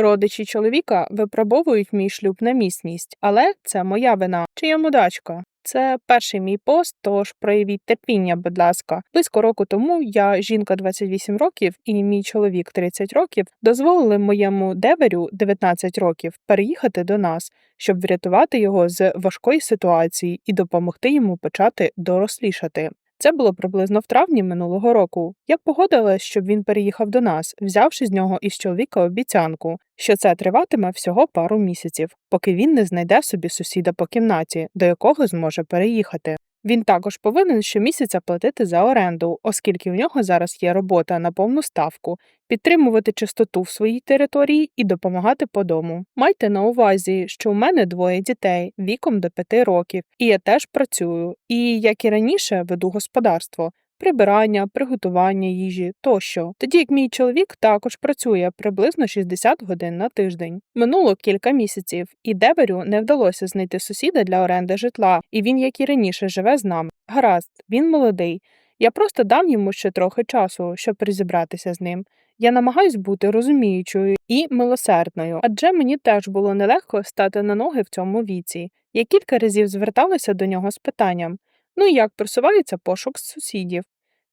Родичі чоловіка випробовують мій шлюб на міцність, але це моя вина. Чи я мудачка? Це перший мій пост, тож проявіть терпіння, будь ласка. Близько року тому я, жінка 28 років, і мій чоловік 30 років, дозволили моєму деверю 19 років переїхати до нас, щоб врятувати його з важкої ситуації і допомогти йому почати дорослішати. Це було приблизно в травні минулого року. Я погодилась, щоб він переїхав до нас, взявши з нього із чоловіка обіцянку, що це триватиме всього пару місяців, поки він не знайде собі сусіда по кімнаті, до якого зможе переїхати. Він також повинен щомісяця платити за оренду, оскільки в нього зараз є робота на повну ставку, підтримувати чистоту в своїй території і допомагати по дому. Майте на увазі, що у мене двоє дітей віком до п'яти років, і я теж працюю, і як і раніше веду господарство. Прибирання, приготування їжі тощо, тоді як мій чоловік також працює приблизно 60 годин на тиждень. Минуло кілька місяців, і Деверю не вдалося знайти сусіда для оренди житла, і він, як і раніше, живе з нами. Гаразд, він молодий. Я просто дам йому ще трохи часу, щоб розібратися з ним. Я намагаюсь бути розуміючою і милосердною, адже мені теж було нелегко стати на ноги в цьому віці. Я кілька разів зверталася до нього з питанням ну і як просувається пошук сусідів.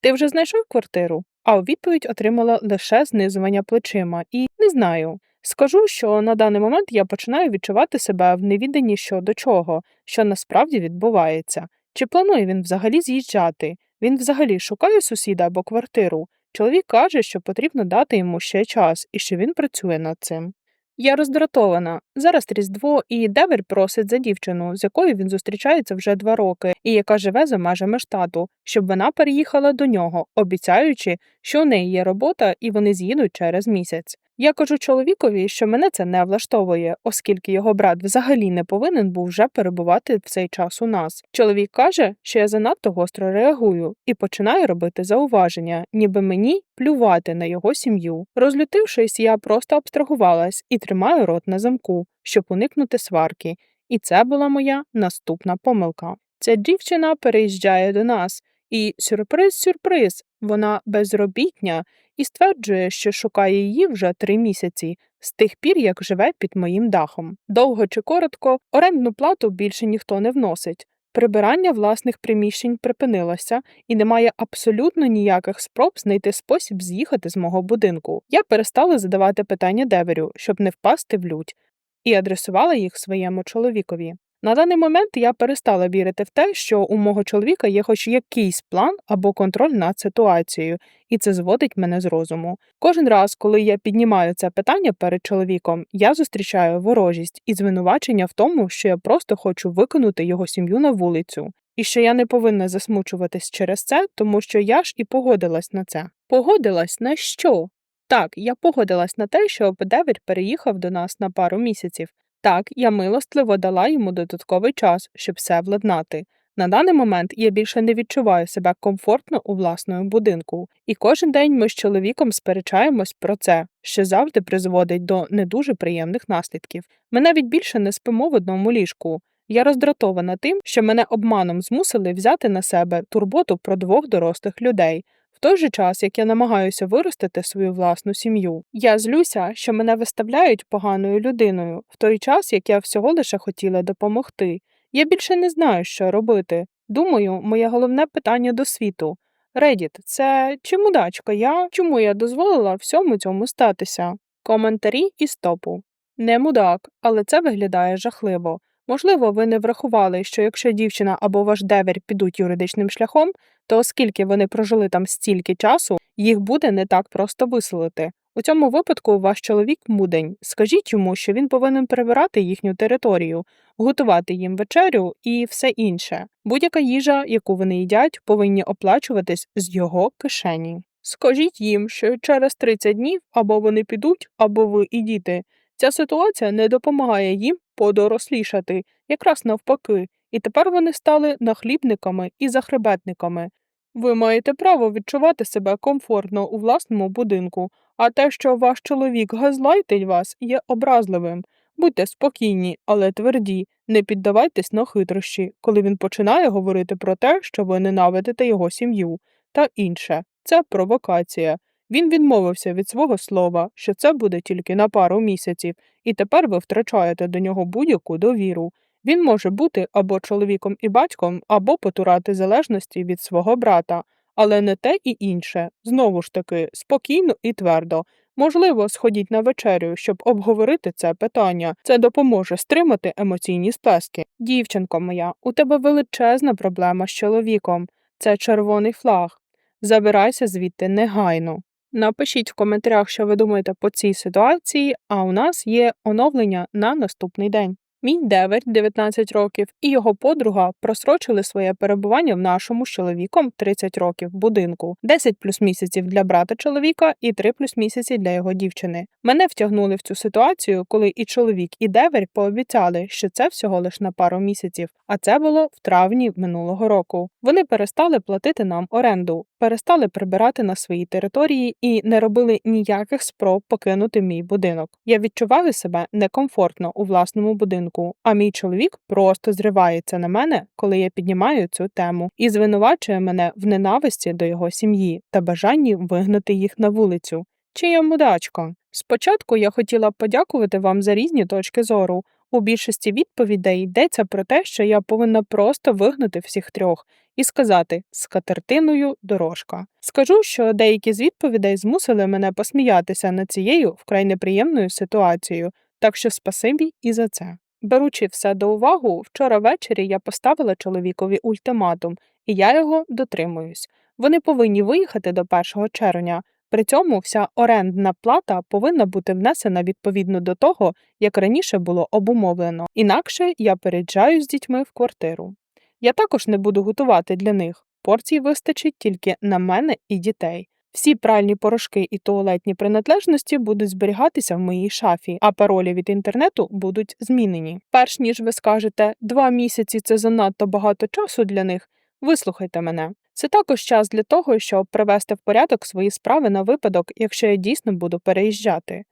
Ти вже знайшов квартиру? А у відповідь отримала лише знизування плечима і не знаю. Скажу, що на даний момент я починаю відчувати себе в невіданні щодо чого, що насправді відбувається. Чи планує він взагалі з'їжджати? Він взагалі шукає сусіда або квартиру. Чоловік каже, що потрібно дати йому ще час і що він працює над цим. Я роздратована. Зараз Різдво, і Девер просить за дівчину, з якою він зустрічається вже два роки, і яка живе за межами штату, щоб вона переїхала до нього, обіцяючи, що у неї є робота і вони з'їдуть через місяць. Я кажу чоловікові, що мене це не влаштовує, оскільки його брат взагалі не повинен був вже перебувати в цей час у нас. Чоловік каже, що я занадто гостро реагую і починає робити зауваження, ніби мені плювати на його сім'ю. Розлютившись, я просто абстрагувалась і тримаю рот на замку, щоб уникнути сварки. І це була моя наступна помилка. Ця дівчина переїжджає до нас, і сюрприз-сюрприз, вона безробітня і стверджує, що шукає її вже три місяці з тих пір, як живе під моїм дахом. Довго чи коротко, орендну плату більше ніхто не вносить. Прибирання власних приміщень припинилося, і немає абсолютно ніяких спроб знайти спосіб з'їхати з мого будинку. Я перестала задавати питання деверю, щоб не впасти в лють, і адресувала їх своєму чоловікові. На даний момент я перестала вірити в те, що у мого чоловіка є хоч якийсь план або контроль над ситуацією, і це зводить мене з розуму. Кожен раз, коли я піднімаю це питання перед чоловіком, я зустрічаю ворожість і звинувачення в тому, що я просто хочу виконати його сім'ю на вулицю, і що я не повинна засмучуватись через це, тому що я ж і погодилась на це. Погодилась на що? Так, я погодилась на те, що Девід переїхав до нас на пару місяців. Так, я милостливо дала йому додатковий час, щоб все владнати. На даний момент я більше не відчуваю себе комфортно у власному будинку, і кожен день ми з чоловіком сперечаємось про це, що завжди призводить до не дуже приємних наслідків. Ми навіть більше не спимо в одному ліжку. Я роздратована тим, що мене обманом змусили взяти на себе турботу про двох дорослих людей. В той же час, як я намагаюся виростити свою власну сім'ю, я злюся, що мене виставляють поганою людиною, в той час, як я всього лише хотіла допомогти. Я більше не знаю, що робити. Думаю, моє головне питання до світу. Редіт, це чи мудачка я? Чому я дозволила всьому цьому статися? Коментарі і стопу. Не мудак, але це виглядає жахливо. Можливо, ви не врахували, що якщо дівчина або ваш девер підуть юридичним шляхом, то оскільки вони прожили там стільки часу, їх буде не так просто виселити. У цьому випадку ваш чоловік мудень. Скажіть йому, що він повинен прибирати їхню територію, готувати їм вечерю і все інше. Будь-яка їжа, яку вони їдять, повинні оплачуватись з його кишені. Скажіть їм, що через 30 днів або вони підуть, або ви ідіте. Ця ситуація не допомагає їм подорослішати, якраз навпаки, і тепер вони стали нахлібниками і захребетниками. Ви маєте право відчувати себе комфортно у власному будинку, а те, що ваш чоловік газлайтить вас, є образливим. Будьте спокійні, але тверді, не піддавайтесь на хитрощі, коли він починає говорити про те, що ви ненавидите його сім'ю, та інше це провокація. Він відмовився від свого слова, що це буде тільки на пару місяців, і тепер ви втрачаєте до нього будь-яку довіру. Він може бути або чоловіком і батьком, або потурати залежності від свого брата, але не те і інше. Знову ж таки, спокійно і твердо. Можливо, сходіть на вечерю, щоб обговорити це питання. Це допоможе стримати емоційні сплески. Дівчинко моя, у тебе величезна проблема з чоловіком. Це червоний флаг. Забирайся звідти негайно. Напишіть в коментарях, що ви думаєте по цій ситуації, а у нас є оновлення на наступний день. Мій девер 19 років і його подруга просрочили своє перебування в нашому з чоловіком 30 років будинку, 10 плюс місяців для брата чоловіка і 3 плюс місяці для його дівчини. Мене втягнули в цю ситуацію, коли і чоловік, і девер пообіцяли, що це всього лиш на пару місяців, а це було в травні минулого року. Вони перестали платити нам оренду, перестали прибирати на своїй території і не робили ніяких спроб покинути мій будинок. Я відчуваю себе некомфортно у власному будинку, а мій чоловік просто зривається на мене, коли я піднімаю цю тему, і звинувачує мене в ненависті до його сім'ї та бажанні вигнати їх на вулицю. Чи я мудачка? Спочатку я хотіла б подякувати вам за різні точки зору. У більшості відповідей йдеться про те, що я повинна просто вигнати всіх трьох і сказати з катертиною дорожка. Скажу, що деякі з відповідей змусили мене посміятися над цією вкрай неприємною ситуацією, так що спасибі і за це. Беручи все до уваги, вчора ввечері я поставила чоловікові ультиматум, і я його дотримуюсь. Вони повинні виїхати до 1 червня. При цьому вся орендна плата повинна бути внесена відповідно до того, як раніше було обумовлено, інакше я переїжджаю з дітьми в квартиру. Я також не буду готувати для них. Порцій вистачить тільки на мене і дітей. Всі пральні порошки і туалетні приналежності будуть зберігатися в моїй шафі, а паролі від інтернету будуть змінені. Перш ніж ви скажете два місяці це занадто багато часу для них. Вислухайте мене. Це також час для того, щоб привести в порядок свої справи на випадок, якщо я дійсно буду переїжджати.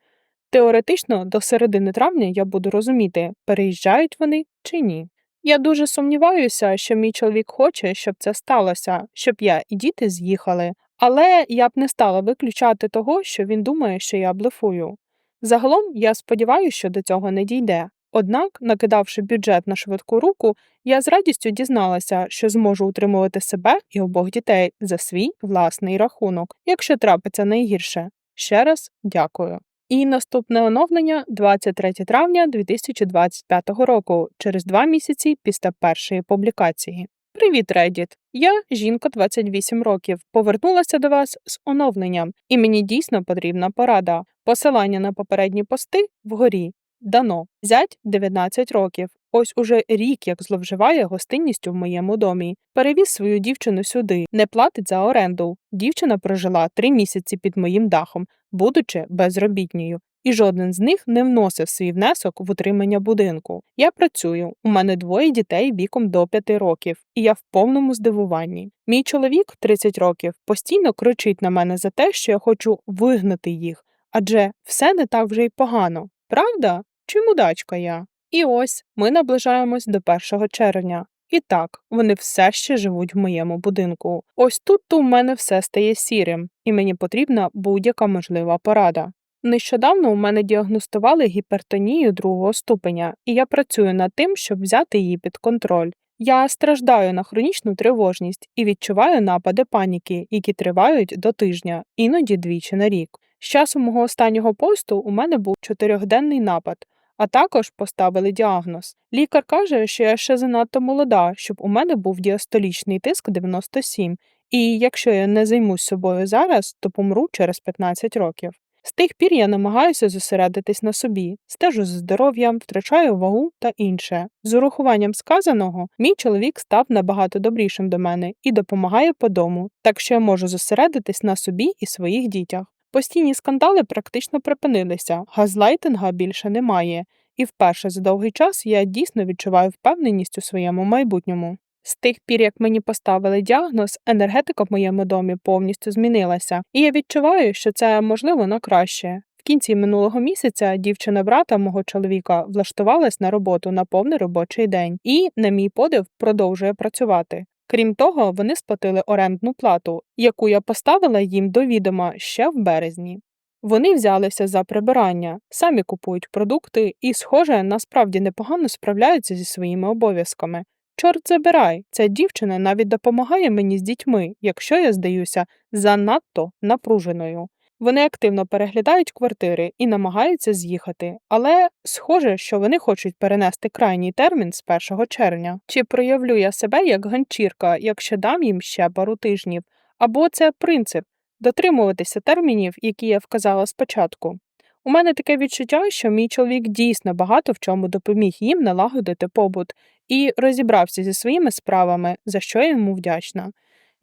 Теоретично до середини травня я буду розуміти, переїжджають вони чи ні. Я дуже сумніваюся, що мій чоловік хоче, щоб це сталося, щоб я і діти з'їхали, але я б не стала виключати того, що він думає, що я блефую. Загалом я сподіваюся, що до цього не дійде. Однак, накидавши бюджет на швидку руку, я з радістю дізналася, що зможу утримувати себе і обох дітей за свій власний рахунок, якщо трапиться найгірше. Ще раз дякую. І наступне оновлення 23 травня 2025 року, через два місяці після першої публікації. Привіт, Reddit! Я, жінка 28 років, повернулася до вас з оновленням, і мені дійсно потрібна порада. Посилання на попередні пости вгорі. Дано. Зять 19 років. Ось уже рік як зловживає гостинністю в моєму домі. Перевіз свою дівчину сюди, не платить за оренду. Дівчина прожила три місяці під моїм дахом, будучи безробітньою. І жоден з них не вносив свій внесок в утримання будинку. Я працюю, у мене двоє дітей віком до 5 років, і я в повному здивуванні. Мій чоловік, 30 років, постійно кричить на мене за те, що я хочу вигнати їх, адже все не так вже й погано. Правда? Чи мудачка я? І ось ми наближаємось до 1 червня. І так, вони все ще живуть в моєму будинку. Ось тут в мене все стає сірим, і мені потрібна будь-яка можлива порада. Нещодавно у мене діагностували гіпертонію другого ступеня, і я працюю над тим, щоб взяти її під контроль. Я страждаю на хронічну тривожність і відчуваю напади паніки, які тривають до тижня, іноді двічі на рік. З часу мого останнього посту у мене був чотирьохденний напад, а також поставили діагноз. Лікар каже, що я ще занадто молода, щоб у мене був діастолічний тиск 97, і якщо я не займусь собою зараз, то помру через 15 років. З тих пір я намагаюся зосередитись на собі, стежу за здоров'ям, втрачаю вагу та інше. З урахуванням сказаного, мій чоловік став набагато добрішим до мене і допомагає по дому, так що я можу зосередитись на собі і своїх дітях. Постійні скандали практично припинилися, газлайтинга більше немає, і вперше за довгий час я дійсно відчуваю впевненість у своєму майбутньому. З тих пір, як мені поставили діагноз, енергетика в моєму домі повністю змінилася, і я відчуваю, що це можливо на краще. В кінці минулого місяця дівчина брата мого чоловіка влаштувалась на роботу на повний робочий день і, на мій подив, продовжує працювати. Крім того, вони сплатили орендну плату, яку я поставила їм до відома ще в березні. Вони взялися за прибирання, самі купують продукти і, схоже, насправді непогано справляються зі своїми обов'язками. Чорт забирай, ця дівчина навіть допомагає мені з дітьми, якщо я здаюся занадто напруженою. Вони активно переглядають квартири і намагаються з'їхати, але схоже, що вони хочуть перенести крайній термін з 1 червня. Чи проявлю я себе як ганчірка, якщо дам їм ще пару тижнів? Або це принцип дотримуватися термінів, які я вказала спочатку. У мене таке відчуття, що мій чоловік дійсно багато в чому допоміг їм налагодити побут і розібрався зі своїми справами, за що я йому вдячна.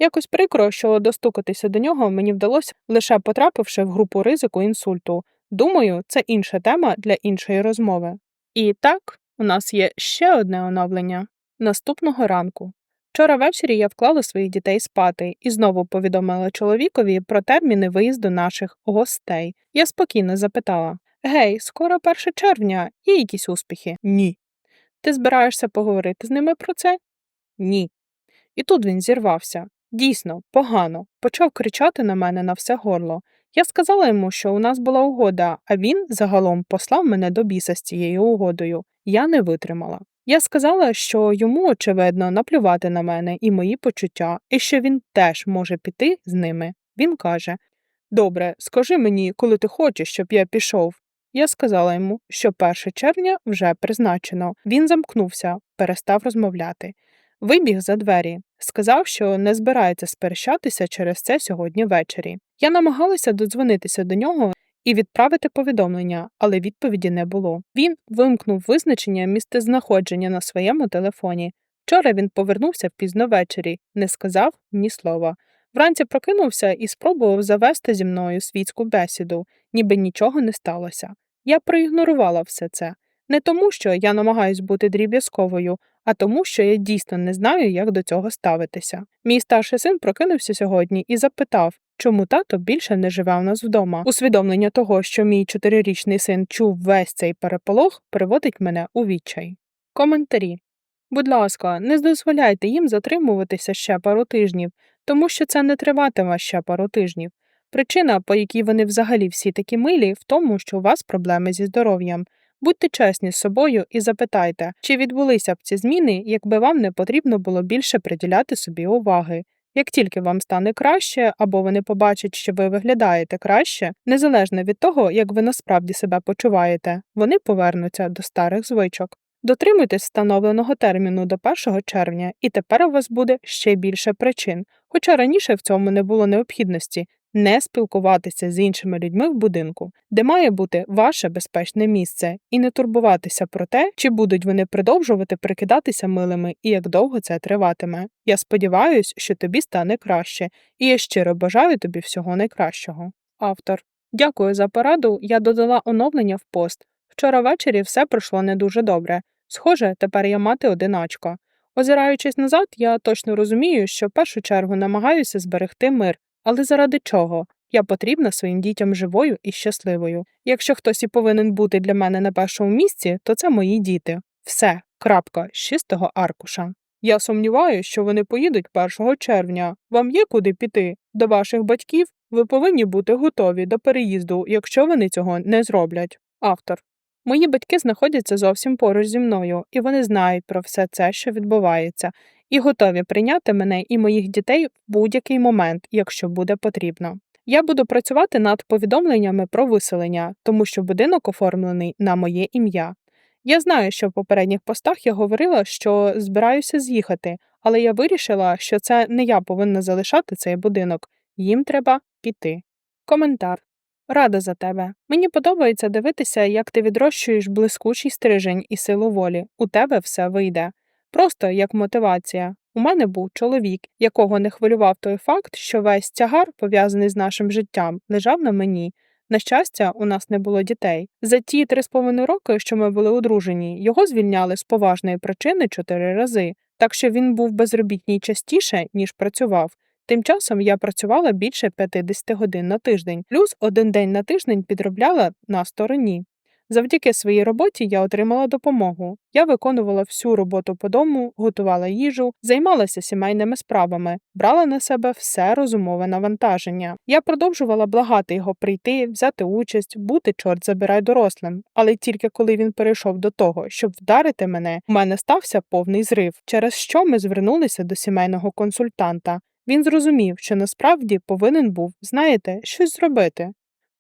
Якось прикро, що достукатися до нього мені вдалося лише потрапивши в групу ризику інсульту. Думаю, це інша тема для іншої розмови. І так, у нас є ще одне оновлення наступного ранку. Вчора ввечері я вклала своїх дітей спати і знову повідомила чоловікові про терміни виїзду наших гостей. Я спокійно запитала: Гей, скоро 1 червня, є якісь успіхи? Ні. Ти збираєшся поговорити з ними про це? Ні. І тут він зірвався. Дійсно, погано, почав кричати на мене на все горло. Я сказала йому, що у нас була угода, а він загалом послав мене до біса з цією угодою. Я не витримала. Я сказала, що йому, очевидно, наплювати на мене і мої почуття, і що він теж може піти з ними. Він каже: Добре, скажи мені, коли ти хочеш, щоб я пішов. Я сказала йому, що 1 червня вже призначено. Він замкнувся, перестав розмовляти. Вибіг за двері, сказав, що не збирається сперечатися через це сьогодні ввечері. Я намагалася додзвонитися до нього і відправити повідомлення, але відповіді не було. Він вимкнув визначення місцезнаходження на своєму телефоні. Вчора він повернувся пізно ввечері, не сказав ні слова. Вранці прокинувся і спробував завести зі мною світську бесіду, ніби нічого не сталося. Я проігнорувала все це. Не тому, що я намагаюсь бути дріб'язковою, а тому, що я дійсно не знаю, як до цього ставитися. Мій старший син прокинувся сьогодні і запитав, чому тато більше не живе у нас вдома. Усвідомлення того, що мій чотирирічний син чув весь цей переполох, приводить мене у відчай. Коментарі. Будь ласка, не дозволяйте їм затримуватися ще пару тижнів, тому що це не триватиме ще пару тижнів. Причина, по якій вони взагалі всі такі милі, в тому, що у вас проблеми зі здоров'ям. Будьте чесні з собою і запитайте, чи відбулися б ці зміни, якби вам не потрібно було більше приділяти собі уваги. Як тільки вам стане краще, або вони побачать, що ви виглядаєте краще, незалежно від того, як ви насправді себе почуваєте, вони повернуться до старих звичок. Дотримуйтесь встановленого терміну до 1 червня, і тепер у вас буде ще більше причин, хоча раніше в цьому не було необхідності не спілкуватися з іншими людьми в будинку, де має бути ваше безпечне місце, і не турбуватися про те, чи будуть вони продовжувати прикидатися милими і як довго це триватиме. Я сподіваюся, що тобі стане краще, і я щиро бажаю тобі всього найкращого. Автор. Дякую за пораду. Я додала оновлення в пост. Вчора ввечері все пройшло не дуже добре. Схоже, тепер я мати одиначка. Озираючись назад, я точно розумію, що в першу чергу намагаюся зберегти мир, але заради чого? Я потрібна своїм дітям живою і щасливою. Якщо хтось і повинен бути для мене на першому місці, то це мої діти. Все, крапка, з чистого аркуша. Я сумніваюся, що вони поїдуть 1 червня. Вам є куди піти? До ваших батьків ви повинні бути готові до переїзду, якщо вони цього не зроблять. Автор. Мої батьки знаходяться зовсім поруч зі мною, і вони знають про все це, що відбувається, і готові прийняти мене і моїх дітей в будь-який момент, якщо буде потрібно. Я буду працювати над повідомленнями про виселення, тому що будинок оформлений на моє ім'я. Я знаю, що в попередніх постах я говорила, що збираюся з'їхати, але я вирішила, що це не я повинна залишати цей будинок, їм треба піти. Коментар Рада за тебе. Мені подобається дивитися, як ти відрощуєш блискучий стрижень і силу волі. У тебе все вийде. Просто як мотивація. У мене був чоловік, якого не хвилював той факт, що весь тягар, пов'язаний з нашим життям, лежав на мені. На щастя, у нас не було дітей. За ті три з половиною роки, що ми були одружені, його звільняли з поважної причини чотири рази, так що він був безробітній частіше, ніж працював. Тим часом я працювала більше 50 годин на тиждень, плюс один день на тиждень підробляла на стороні. Завдяки своїй роботі я отримала допомогу. Я виконувала всю роботу по дому, готувала їжу, займалася сімейними справами, брала на себе все розумове навантаження. Я продовжувала благати його прийти, взяти участь, бути чорт забирай дорослим. Але тільки коли він перейшов до того, щоб вдарити мене, у мене стався повний зрив, через що ми звернулися до сімейного консультанта. Він зрозумів, що насправді повинен був, знаєте, щось зробити.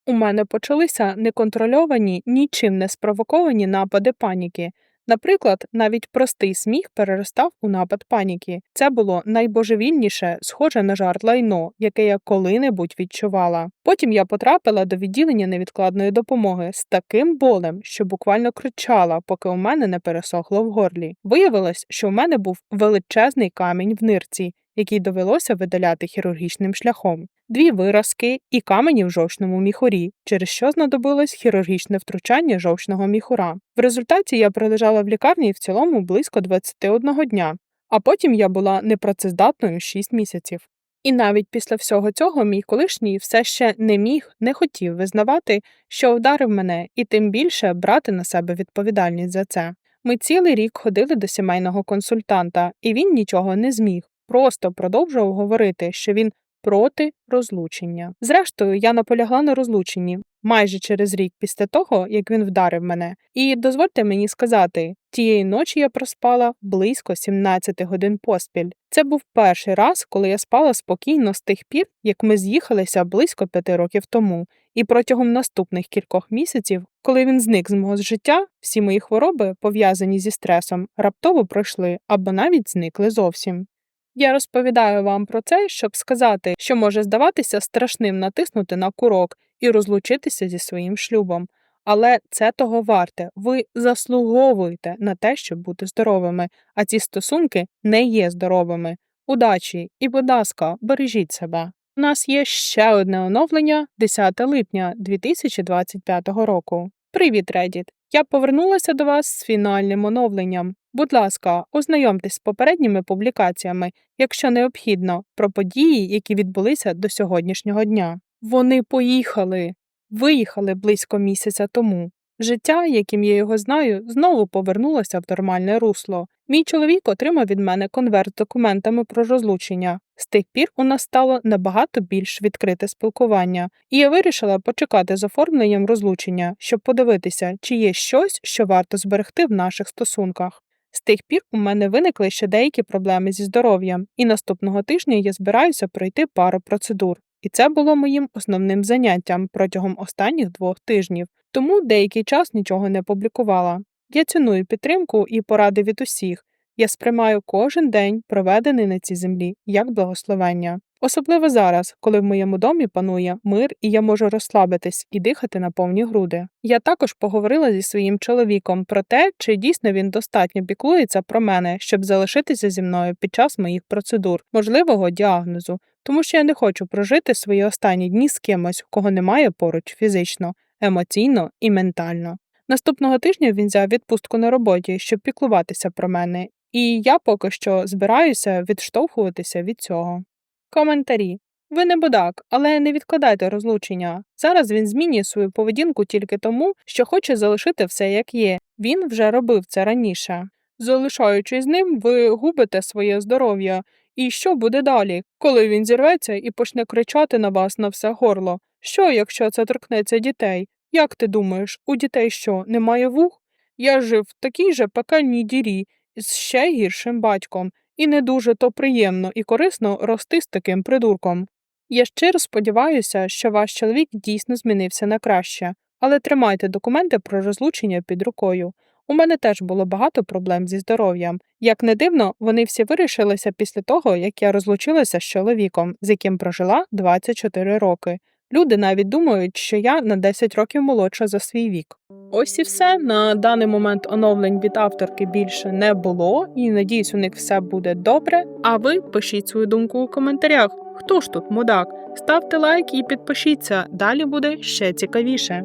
У мене почалися неконтрольовані, нічим не спровоковані напади паніки. Наприклад, навіть простий сміх переростав у напад паніки. Це було найбожевільніше, схоже на жарт лайно, яке я коли-небудь відчувала. Потім я потрапила до відділення невідкладної допомоги з таким болем, що буквально кричала, поки у мене не пересохло в горлі. Виявилось, що у мене був величезний камінь в нирці, який довелося видаляти хірургічним шляхом, дві виразки і камені в жовчному міхурі, через що знадобилось хірургічне втручання жовчного міхура. В результаті я пролежала в лікарні в цілому близько 21 дня, а потім я була непрацездатною 6 місяців. І навіть після всього цього мій колишній все ще не міг, не хотів визнавати, що вдарив мене, і тим більше брати на себе відповідальність за це. Ми цілий рік ходили до сімейного консультанта, і він нічого не зміг просто продовжував говорити, що він проти розлучення. Зрештою, я наполягла на розлученні майже через рік після того, як він вдарив мене. І дозвольте мені сказати, тієї ночі я проспала близько 17 годин поспіль. Це був перший раз, коли я спала спокійно з тих пір, як ми з'їхалися близько п'яти років тому. І протягом наступних кількох місяців, коли він зник з мого життя, всі мої хвороби, пов'язані зі стресом, раптово пройшли або навіть зникли зовсім. Я розповідаю вам про це, щоб сказати, що може здаватися страшним натиснути на курок і розлучитися зі своїм шлюбом. Але це того варте. Ви заслуговуєте на те, щоб бути здоровими, а ці стосунки не є здоровими. Удачі і, будь ласка, бережіть себе. У нас є ще одне оновлення 10 липня 2025 року. Привіт, Reddit! Я повернулася до вас з фінальним оновленням. Будь ласка, ознайомтесь з попередніми публікаціями, якщо необхідно, про події, які відбулися до сьогоднішнього дня. Вони поїхали, виїхали близько місяця тому. Життя, яким я його знаю, знову повернулося в нормальне русло. Мій чоловік отримав від мене конверт з документами про розлучення. З тих пір у нас стало набагато більш відкрите спілкування, і я вирішила почекати з оформленням розлучення, щоб подивитися, чи є щось, що варто зберегти в наших стосунках. З тих пір у мене виникли ще деякі проблеми зі здоров'ям, і наступного тижня я збираюся пройти пару процедур. І це було моїм основним заняттям протягом останніх двох тижнів, тому деякий час нічого не публікувала. Я ціную підтримку і поради від усіх. Я сприймаю кожен день, проведений на цій землі, як благословення. Особливо зараз, коли в моєму домі панує мир і я можу розслабитись і дихати на повні груди. Я також поговорила зі своїм чоловіком про те, чи дійсно він достатньо піклується про мене, щоб залишитися зі мною під час моїх процедур, можливого діагнозу, тому що я не хочу прожити свої останні дні з кимось, кого немає поруч фізично, емоційно і ментально. Наступного тижня він взяв відпустку на роботі, щоб піклуватися про мене, і я поки що збираюся відштовхуватися від цього. Коментарі. Ви не будак, але не відкладайте розлучення. Зараз він змінює свою поведінку тільки тому, що хоче залишити все як є. Він вже робив це раніше. Залишаючись з ним, ви губите своє здоров'я. І що буде далі, коли він зірветься і почне кричати на вас на все горло? Що, якщо це торкнеться дітей? Як ти думаєш, у дітей що, немає вух? Я жив в такій же пекельній дірі з ще гіршим батьком, і не дуже то приємно і корисно рости з таким придурком. Я щиро сподіваюся, що ваш чоловік дійсно змінився на краще, але тримайте документи про розлучення під рукою. У мене теж було багато проблем зі здоров'ям. Як не дивно, вони всі вирішилися після того, як я розлучилася з чоловіком, з яким прожила 24 роки. Люди навіть думають, що я на 10 років молодша за свій вік. Ось і все. На даний момент оновлень від авторки більше не було, і надіюсь, у них все буде добре. А ви пишіть свою думку у коментарях. Хто ж тут мудак? Ставте лайк і підпишіться, далі буде ще цікавіше.